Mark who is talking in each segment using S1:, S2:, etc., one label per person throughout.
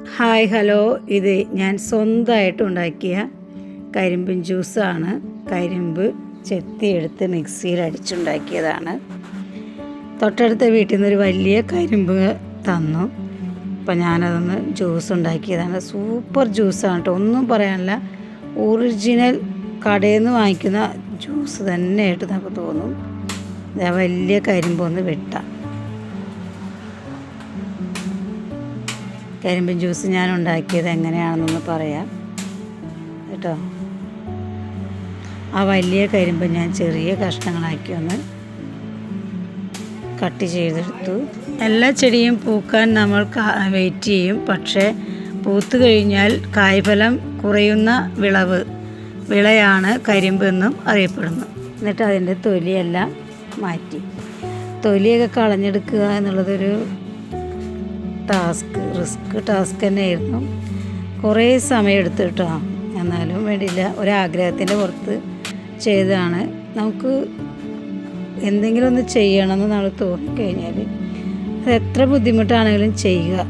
S1: Hi hello. ഇത് ഞാൻ സ്വന്തമായിട്ട് ഉണ്ടാക്കിയ കരിമ്പിൻ ജ്യൂസാണ്. കരിമ്പ് ചെത്തിയെടുത്ത് മിക്സിയിൽ അടിച്ചുണ്ടാക്കിയതാണ്. തൊട്ടടുത്ത വീട്ടിൽ നിന്നൊരു വലിയ കരിമ്പ് തന്നു. അപ്പം ഞാനതൊന്ന് ജ്യൂസ് ഉണ്ടാക്കിയതാണ്. സൂപ്പർ ജ്യൂസാണ് കേട്ടോ. ഒന്നും പറയാനില്ല. ഒറിജിനൽ കടയിൽ നിന്ന് വാങ്ങിക്കുന്ന ജ്യൂസ് തന്നെയായിട്ട് നമുക്ക് തോന്നും. വലിയ കരിമ്പൊന്ന് വെട്ടാം. കരിമ്പിൻ ജ്യൂസ് ഞാൻ ഉണ്ടാക്കിയത് എങ്ങനെയാണെന്നൊന്ന് പറയാം. കേട്ടോ? ആ വലിയ കരിമ്പ് ഞാൻ ചെറിയ കഷ്ണങ്ങളാക്കി ഒന്ന് കട്ട് ചെയ്തെടുത്തു. എല്ലാ ചെടിയും പൂക്കാൻ നമ്മൾ വെയിറ്റ് ചെയ്യും. പക്ഷേ പൂത്തു കഴിഞ്ഞാൽ കായ്ഫലം കുറയുന്ന വിളവ് വിളയാണ് കരിമ്പ് എന്നും അറിയപ്പെടുന്നു. എന്നിട്ട് അതിന്റെ തൊലിയെല്ലാം മാറ്റി. തൊലിയൊക്കെ കളഞ്ഞെടുക്കുക എന്നുള്ളതൊരു ടാസ്ക് റിസ്ക് ടാസ്ക് തന്നെയായിരുന്നു. കുറേ സമയം എടുത്തു എന്നാലും വേണ്ടിയില്ല. ഒരാഗ്രഹത്തിന്റെ പുറത്ത് ചെയ്തതാണ്. നമുക്ക് എന്തെങ്കിലും ഒന്ന് ചെയ്യണമെന്ന് നമ്മൾ തോന്നിക്കഴിഞ്ഞാൽ അത് എത്ര ബുദ്ധിമുട്ടാണെങ്കിലും ചെയ്യുക.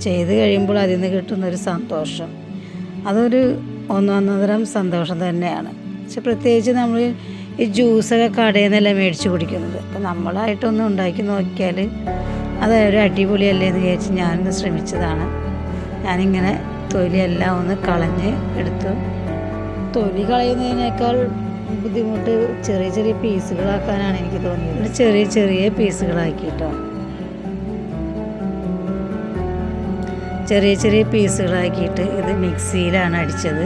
S1: ചെയ്ത് കഴിയുമ്പോൾ അതിൽ നിന്ന് കിട്ടുന്നൊരു സന്തോഷം. അതൊരു ഒന്നൊന്നതരം സന്തോഷം തന്നെയാണ്. പക്ഷെ പ്രത്യേകിച്ച് നമ്മൾ ഈ ജ്യൂസൊക്കെ കടയിൽ നിന്നല്ല മേടിച്ച് കുടിക്കുന്നത്. അപ്പം നമ്മളായിട്ടൊന്ന് ഉണ്ടാക്കി നോക്കിയാൽ അത് ഒരു അടിപൊളിയല്ലേ എന്ന് വിചാരിച്ച് ഞാനൊന്ന് ശ്രമിച്ചതാണ്. ഞാനിങ്ങനെ തൊലിയെല്ലാം ഒന്ന് കളഞ്ഞ് എടുത്തു. തൊലി കളയുന്നതിനേക്കാൾ ബുദ്ധിമുട്ട് ചെറിയ ചെറിയ പീസുകളാക്കാനാണ് എനിക്ക് തോന്നിയത്. ചെറിയ ചെറിയ പീസുകളാക്കിയിട്ടോ ചെറിയ ചെറിയ പീസുകളാക്കിയിട്ട് ഇത് മിക്സിയിലാണ് അടിച്ചത്.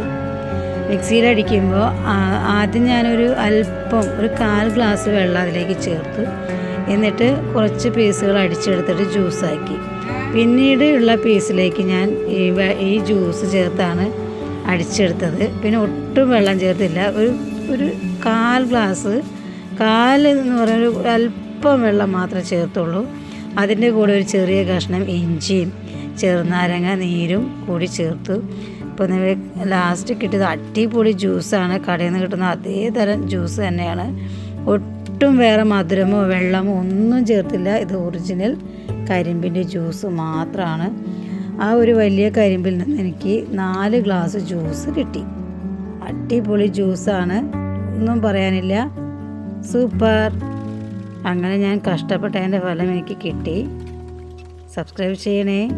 S1: മിക്സിയിൽ അടിക്കുമ്പോൾ ആദ്യം ഞാനൊരു അല്പം ഒരു കാൽ ഗ്ലാസ് വെള്ളം അതിലേക്ക് ചേർത്ത്. എന്നിട്ട് കുറച്ച് പീസുകൾ അടിച്ചെടുത്തിട്ട് ജ്യൂസാക്കി. പിന്നീട് ഉള്ള പീസിലേക്ക് ഞാൻ ഈ ഈ ജ്യൂസ് ചേർത്താണ് അടിച്ചെടുത്തത്. പിന്നെ ഒട്ടും വെള്ളം ചേർത്തില്ല. ഒരു ഒരു കാൽ ഗ്ലാസ് കാൽ എന്ന് പറയുന്ന ഒരു അല്പം വെള്ളം മാത്രമേ ചേർത്തുള്ളൂ. അതിന്റെ കൂടെ ഒരു ചെറിയ കഷ്ണം ഇഞ്ചിയും ചെറുനാരങ്ങ നീരും കൂടി ചേർത്തു. നിങ്ങൾ ലാസ്റ്റ് കിട്ടിയത് അടിപൊളി ജ്യൂസാണ് കടയിൽ നിന്ന് കിട്ടുന്ന അതേ തരം ജ്യൂസ് തന്നെയാണ്. ഒട്ടും വേറെ മധുരമോ വെള്ളമോ ഒന്നും ചേർത്തില്ല. ഇത് ഒറിജിനൽ കരിമ്പിന്റെ ജ്യൂസ് മാത്രമാണ് ആ ഒരു വലിയ കരിമ്പിൽ നിന്ന് എനിക്ക് നാല് ഗ്ലാസ് ജ്യൂസ് കിട്ടി. അടിപൊളി ജ്യൂസാണ് ഒന്നും പറയാനില്ല. സൂപ്പർ അങ്ങനെ ഞാൻ കഷ്ടപ്പെട്ടതിന്റെ ഫലം എനിക്ക് കിട്ടി. സബ്സ്ക്രൈബ് ചെയ്യണേ.